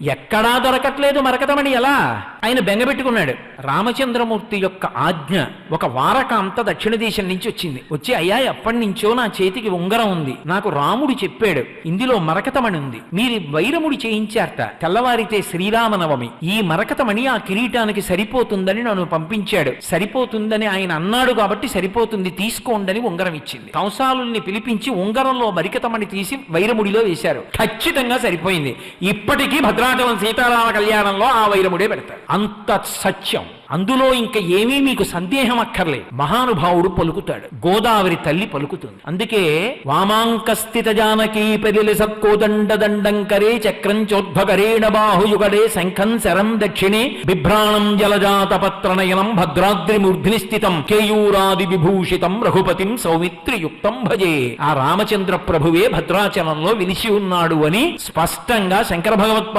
ఎక్కడా దొరకట్లేదు మరకతమణి ఎలా? ఆయన బెంగపెట్టుకున్నాడు రామచంద్రమూర్తి యొక్క ఆజ్ఞ ఒక వారకాంత దక్షిణ దేశం నుంచి వచ్చింది. వచ్చి అయ్యా ఎప్పటి నుంచో నా చేతికి ఉంగరం ఉంది. నాకు రాముడు చెప్పాడు ఇందులో మరకతమణి ఉంది. మీరు వైరముడి చేయించారట. తెల్లవారితే శ్రీరామనవమి. ఈ మరకతమణి ఆ కిరీటానికి సరిపోతుందని నన్ను పంపించాడు. సరిపోతుందని ఆయన అన్నాడు కాబట్టి సరిపోతుంది. తీసుకోండని ఉంగరం ఇచ్చింది. కంసాలుల్ని పిలిపించి ఉంగరంలో మరికతమణి తీసి వైరముడిలో వేశారు. ఖచ్చితంగా సరిపోయింది. ఇప్పటికీ భద్రాచలం సీతారామ కళ్యాణంలో ఆ వైరముడే పెడతారు అంత సత్యం. అందులో ఇంకా ఏమీ మీకు సందేహం అక్కర్లేదు. మహానుభావుడు పలుకుతాడు. గోదావరి తల్లి పలుకుతుంది. అందుకే వామాంకస్థిత జానకీ పెరిలి సక్కోదండ దండం కరే చక్రం చోద్భకరేణ బాహుయుగడే శంఖం శరం దక్షిణే బిభ్రాణం జలజాత పత్రనయనం భద్రాద్రిమూర్ధిని స్థితం కేయూరాది విభూషితం రఘుపతిం సౌమిత్రియుక్తం భజే. ఆ రామచంద్ర ప్రభువే భద్రాచలంలో విలిచి ఉన్నాడు అని స్పష్టంగా శంకర భగవత్పా